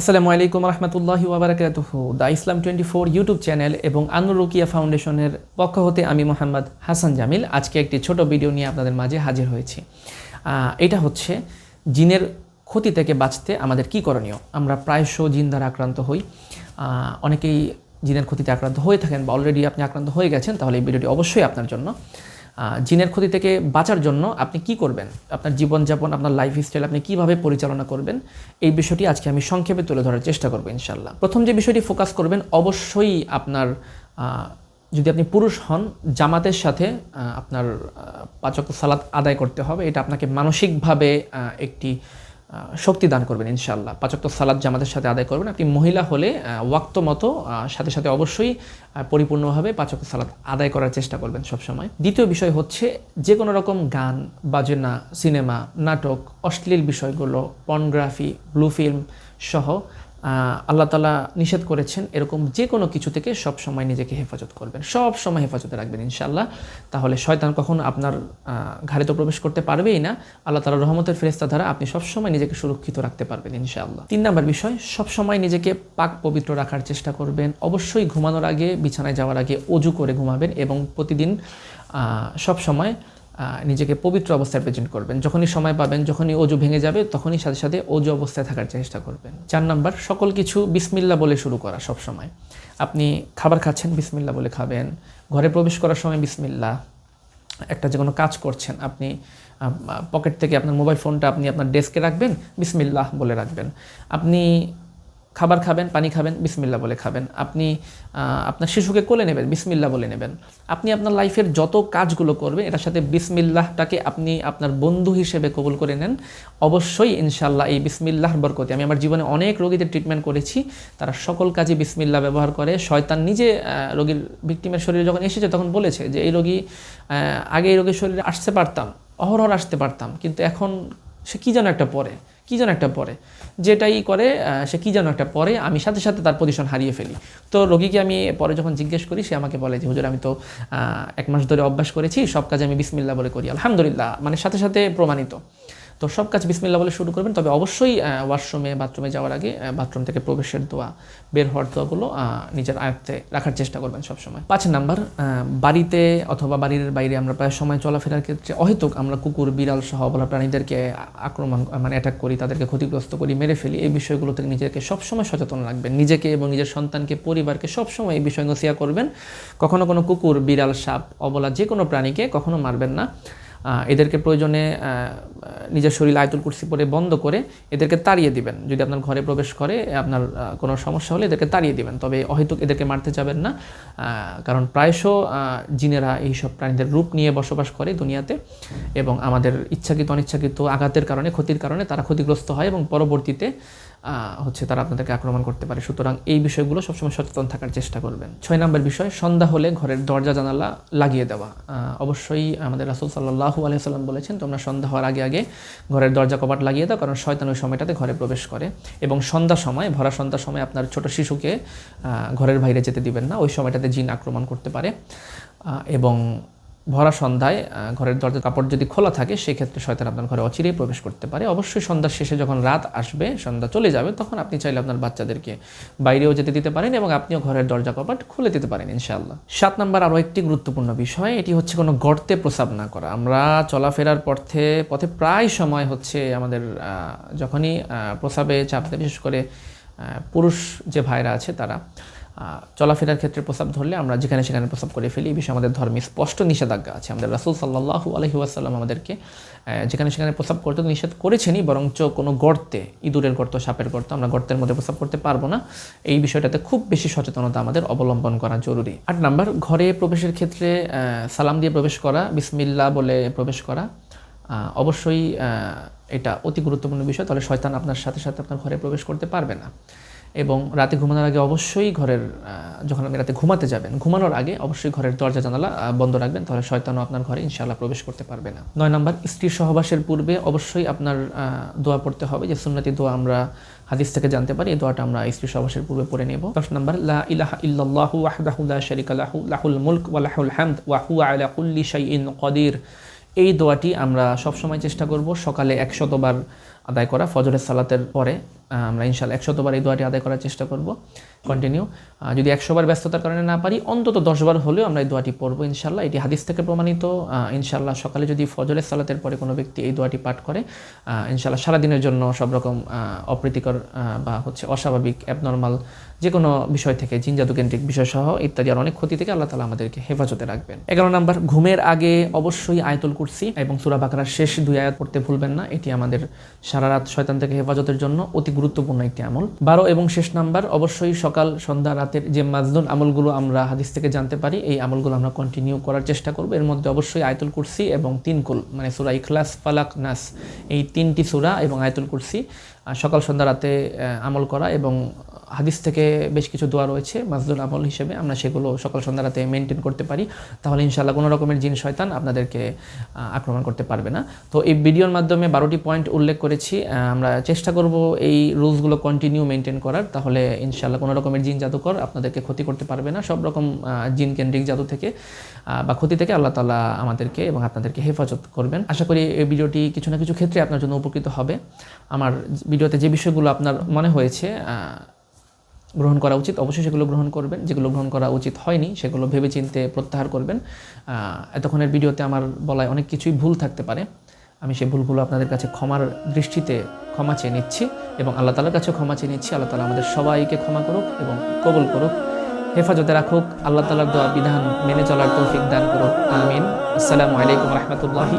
আসসালামু আলাইকুম রহমতুল্লাহি ওবরাকাতুহ the Islam twenty four YouTube channel এবং আনুর রুকিয়া ফাউন্ডেশনের পক্ষ হতে আমি মোহাম্মদ হাসান জামিল। আজকে একটি ছোট ভিডিও নিয়ে আপনাদের মাঝে হাজির হয়েছি। এটা হচ্ছে জিনের ক্ষতি থেকে বাঁচতে আমাদের কি করণীয়? আমরা প্রায়শ জিন দ্বারা আক্রান্ত হই। অনেকেই জিনের ক্ষতিতে আক্রান্ত হয়ে থাকেন বা অলরেডি আপনি আক্রান্ত হয়ে গেছেন, তাহলে এই ভিডিওটি অবশ্যই আপনার জন্য। জিনের ক্ষতি থেকে বাঁচার জন্য আপনি কি করবেন? আপনার জীবনযাপন, আপনার লাইফ স্টাইল আপনি কীভাবে পরিচালনা করবেন? এই বিষয়টি আজকে আমি সংক্ষেপে তুলে ধরার চেষ্টা করব ইনশাল্লাহ প্রথম যে বিষয়টি ফোকাস করবেন, অবশ্যই আপনার যদি আপনি পুরুষ হন, জামাতের সাথে আপনার পাচক সালাত আদায় করতে হবে। এটা আপনাকে মানসিকভাবে একটি শক্তি দান করবেন ইনশাল্লাহ পাঁচক্ত সালাদ জামাতের সাথে আদায় করবেন। আপনি মহিলা হলে ওয়াক্ত মতো সাথে সাথে অবশ্যই পরিপূর্ণভাবে পাঁচক্ত সালাদ আদায় করার চেষ্টা করবেন সবসময়। দ্বিতীয় বিষয় হচ্ছে যে কোনো রকম গান, বাজনা, সিনেমা, নাটক, অশ্লীল বিষয়গুলো, পর্নগ্রাফি, ব্লু ফিল্ম সহ আল্লাহ তালা নিষেধ করেছেন এরকম যে কোনো কিছু থেকে সব সময় নিজেকে হেফাজত করবেন, সব সময় হেফাজতে রাখবেন ইনশাল্লাহ তাহলে শয়তান কখনো আপনার ঘাড়ে তো প্রবেশ করতে পারবেই না, আল্লাহ তালা রহমতের ফেরেস্তা দ্বারা আপনি সবসময় নিজেকে সুরক্ষিত রাখতে পারবেন ইনশাআল্লাহ। তিন নম্বর বিষয় সবসময় নিজেকে পাক পবিত্র রাখার চেষ্টা করবেন, অবশ্যই ঘুমানোর আগে, বিছানায় যাওয়ার আগে অজু করে ঘুমাবেন এবং প্রতিদিন সব সময় নিজেকে পবিত্র অবস্থায় প্রেজেন্ট করবেন। যখনই সময় পাবেন, যখনই অজু ভেঙে যাবে, তখনই সাথে সাথে অজু অবস্থায় থাকার চেষ্টা করবেন। চার নাম্বার, সকল কিছু বিসমিল্লা বলে শুরু করা সব সময় আপনি খাবার খাচ্ছেন, বিসমিল্লা বলে খাবেন। ঘরে প্রবেশ করার সময় বিসমিল্লা। একটা যে কোনো কাজ করছেন, আপনি পকেট থেকে আপনার মোবাইল ফোনটা আপনি আপনার ডেস্কে রাখবেন, বিসমিল্লাহ বলে রাখবেন। আপনি খাবার খাবেন, পানি খাবেন বিসমিল্লা বলে খাবেন। আপনি আপনার শিশুকে কোলে নেবেন বিসমিল্লা বলে নেবেন। আপনি আপনার লাইফের যত কাজগুলো করবেন, এটার সাথে বিসমিল্লাহটাকে আপনি আপনার বন্ধু হিসেবে কবুল করে নেন। অবশ্যই ইনশাল্লাহ এই বিসমিল্লাহর বরকতে। আমি আমার জীবনে অনেক রোগীদের ট্রিটমেন্ট করেছি। তারা সকল কাজে বিসমিল্লা ব্যবহার করে। শয়তান নিজে রোগীর ভিক্টিমের শরীরে যখন এসেছে, তখন বলেছে যে, এই রোগী আগে এই রোগীর শরীরে আসতে পারতাম অহরহর আসতে পারতাম, কিন্তু এখন সে কী যেন একটা পরে কী যেন একটা পরে। যেটাই করে সে কী যেন একটা পরে, আমি সাথে সাথে তার পজিশন হারিয়ে ফেলি। তো রোগীকে আমি পরে যখন জিজ্ঞেস করি, সে আমাকে বলে যে, হুজুর, আমি তো এক মাস ধরে অভ্যাস করেছি, সব কাজে আমি বিসমিল্লা বলে করি। আলহামদুলিল্লাহ। মানে সাথে সাথে প্রমাণিত। তো সব কাজ বিসমিল্লা বলে শুরু করবেন। তবে অবশ্যই ওয়াশরুমে, বাথরুমে যাওয়ার আগে বাথরুম থেকে প্রবেশের দোয়া, বের হওয়ার দোয়াগুলো নিজের আয়ত্তে রাখার চেষ্টা করবেন সবসময়। পাঁচ নাম্বার বাড়িতে অথবা বাড়ির বাইরে আমরা প্রায় সময় চলাফেরার ক্ষেত্রে অহেতুক আমরা কুকুর, বিড়াল সহ অবলা প্রাণীদেরকে আক্রমণ মানে অ্যাটাক করি, তাদেরকে ক্ষতিগ্রস্ত করি, মেরে ফেলি, এই বিষয়গুলো থেকে নিজেকে সবসময় সচেতন রাখবেন। নিজেকে এবং নিজের সন্তানকে, পরিবারকে সবসময় এই বিষয় নসিয়া করবেন। কখনো কোনো কুকুর, বিড়াল, সাপ, অবলা যে কোনো প্রাণীকে কখনো মারবেন না। এদেরকে প্রয়োজনে নিজের শরীর আয়তুল কুরসি পরে বন্ধ করে এদেরকে তাড়িয়ে দিবেন। যদি আপনার ঘরে প্রবেশ করে আপনার কোনো সমস্যা হলে এদেরকে তাড়িয়ে দিবেন। তবে অহেতুক এদেরকে মারতে যাবেন না কারণ প্রায়শ জিনেরা এইসব প্রাণীদের রূপ নিয়ে বসবাস করে দুনিয়াতে এবং আমাদের ইচ্ছাকৃত, অনিচ্ছাকৃত আঘাতের কারণে, ক্ষতির কারণে তারা ক্ষতিগ্রস্ত হয় এবং পরবর্তীতে হচ্ছে তারা আপনাদেরকে আক্রমণ করতে পারে। সুতরাং এই বিষয়গুলো সবসময় সচেতন থাকার চেষ্টা করবেন। ছয় নম্বর বিষয়, সন্ধ্যা হলে ঘরের দরজা, জানালা লাগিয়ে দেওয়া। অবশ্যই আমাদের রাসুল সাল্লাহু আলাইসাল্লাম বলেছেন, তোমরা সন্ধ্যা হওয়ার আগে আগে ঘরের দরজা কপাট লাগিয়ে দাও, কারণ শয়তান ওই সময়টাতে ঘরে প্রবেশ করে। এবং সন্ধ্যা সময়, ভরা সন্ধ্যার সময় আপনার ছোট শিশুকে ঘরের বাইরে যেতে দিবেন না। ওই সময়টাতে জিন আক্রমণ করতে পারে। এবং ভরা সন্ধ্যায় ঘরের দরজার কাপড় যদি খোলা থাকে সেক্ষেত্রে শয়তান আপনার ঘরে অচিরেই প্রবেশ করতে পারে। অবশ্যই সন্ধ্যার শেষে যখন রাত আসবে সন্ধ্যা চলে যাবে তখন আপনি চাইলে আপনার বাচ্চাদেরকে বাইরেও যেতে দিতে পারেন এবং আপনিও ঘরের দরজা কপাট খুলে দিতে পারেন ইনশাআল্লাহ। সাত নম্বর আরও একটি গুরুত্বপূর্ণ বিষয় এটি হচ্ছে কোনো গর্তে প্রসাব না করা। আমরা চলাফেরার পথে পথে প্রায় সময় হচ্ছে আমাদের যখনই আহ, প্রসাবে চাপ দেয় বিশেষ করে পুরুষ যে ভাইরা আছে তারা চলাফেরার ক্ষেত্রে প্রসাব ধরলে আমরা যেখানে সেখানে প্রসাব করে ফেলি। এই বিষয়ে আমাদের ধর্মে স্পষ্ট নিষেধাজ্ঞা আছে। আমাদের রাসুল সাল্লাহু আলহি ওয়াসাল্লাম আমাদেরকে যেখানে সেখানে প্রসাব করতে নিষেধ করেছেনই, বরঞ্চ কোনো গর্তে, ইঁদুরের গর্ত, সাপের গর্ত আমরা গর্তের মধ্যে প্রসাব করতে পারব না। এই বিষয়টাতে খুব বেশি সচেতনতা আমাদের অবলম্বন করা জরুরি। আট নাম্বার, ঘরে প্রবেশের ক্ষেত্রে সালাম দিয়ে প্রবেশ করা বিসমিল্লা বলে প্রবেশ করা অবশ্যই এটা অতি গুরুত্বপূর্ণ বিষয়। তাহলে শয়তান আপনার সাথে সাথে আপনার ঘরে প্রবেশ করতে পারবে না। এবং রাতে ঘুমানোর আগে অবশ্যই ঘরের যখন আপনি রাতে ঘুমাতে যাবেন, ঘুমানোর আগে অবশ্যই ঘরের দরজা, জানালা বন্ধ রাখবেন, তাহলে শয়তানও আপনার ঘরে ইনশাআল্লাহ প্রবেশ করতে পারবে না। নয় নম্বর স্ত্রীর সহবাসের পূর্বে অবশ্যই আপনার দোয়া পড়তে হবে যে সুন্নতি দোয়া আমরা হাদিস থেকে জানতে পারি, এই দোয়াটা আমরা স্ত্রী সহবাসের পূর্বে পড়ে নেব। দশ নম্বর ইলাহা ইল্লাল্লাহু লাহু, লাহুল মুলক ওয়া লাহুল এই দোয়াটি আমরা সবসময় চেষ্টা করব সকালে একশতবার আদায় করা, ফজরের সালাতের পরে আমরা ইনশাল্লাহ একশতবার এই দোয়াটি আদায় করার চেষ্টা করব। কন্টিনিউ যদি একশোবার ব্যস্ততার কারণে না পারি, অন্তত দশবার হলেও আমরা এই দোয়াটি পড়ব ইনশাল্লাহ এটি হাদিস থেকে প্রমাণিত। ইনশাল্লাহ সকালে যদি ফজরের সালাতের পরে কোনো ব্যক্তি এই দোয়াটি পাঠ করে ইনশাল্লাহ সারাদিনের জন্য সব রকম অপ্রীতিকর বা হচ্ছে অস্বাভাবিক অ্যাবনর্মাল যে কোনো বিষয় থেকে জিন জাদুকেন্দ্রিক বিষয় সহ ইত্যাদি আর অনেক ক্ষতি থেকে আল্লাহ তালা আমাদেরকে হেফাজতে রাখবেন। এগারো নম্বর, ঘুমের আগে অবশ্যই আয়তুল কুরসি এবং সুরা বাকারার শেষ দুই আয়াত পড়তে ভুলবেন না। এটি আমাদের সারা রাত শয়তান থেকে হেফাজতের জন্য অতি গুরুত্বপূর্ণ একটি আমল। বারো এবং শেষ নাম্বার, অবশ্যই সকাল, সন্ধ্যা, রাতের যে মাজদুন আমলগুলো আমরা হাদিস থেকে জানতে পারি, এই আমলগুলো আমরা কন্টিনিউ করার চেষ্টা করব। এর মধ্যে অবশ্যই আয়তুল কুরসি এবং তিন কুল মানে সুরা ইখলাস, ফালাক, নাস, এই তিনটি সুরা এবং আয়তুল কুরসি সকাল, সন্ধ্যা, রাতে আমল করা এবং হাদিস থেকে বেশ কিছু দোয়া রয়েছে মাজদুল আমল হিসেবে আমরা সেগুলো সকাল সন্ধ্যা রাতে মেনটেন করতে পারি। তাহলে ইনশাল্লাহ কোনো রকমের জিন শয়তান আপনাদেরকে আক্রমণ করতে পারবে না। তো এই ভিডিওর মাধ্যমে বারোটি পয়েন্ট উল্লেখ করেছি আমরা চেষ্টা করব এই রুলসগুলো কন্টিনিউ মেনটেন করার। তাহলে ইনশাল্লাহ কোনো রকমের জিন জাদুকর আপনাদেরকে ক্ষতি করতে পারবে না। সব রকম জিন কেন্দ্রিক জাদু থেকে বা ক্ষতি থেকে আল্লাহ তালা আমাদেরকে এবং আপনাদেরকে হেফাজত করবেন। আশা করি এই ভিডিওটি কিছু না কিছু ক্ষেত্রে আপনার জন্য উপকৃত হবে। আমার ভিডিওতে যে বিষয়গুলো আপনার মনে হয়েছে গ্রহণ করা উচিত। অবশ্যই সেগুলো গ্রহণ করবেন। যেগুলো গ্রহণ করা উচিত হয়নি, সেগুলো ভেবেচিন্তে প্রত্যাহার করবেন। এতক্ষণের ভিডিওতে আমার বলায় অনেক কিছুই ভুল থাকতে পারে। আমি সেই ভুলগুলো আপনাদের কাছে ক্ষমার দৃষ্টিতে ক্ষমা চেয়ে নিচ্ছি এবং আল্লাহ তালার কাছে ক্ষমা চেয়ে নিচ্ছি। আল্লাহ তালা আমাদের সবাইকে ক্ষমা করুক এবং কবল করুক। হেফাজতে রাখুক। আল্লাহ তালার দোয়া বিধান মেনে চলার তৌফিক দান করুক। আমিন। আসসালামু আলাইকুম রহমতুল্লাহি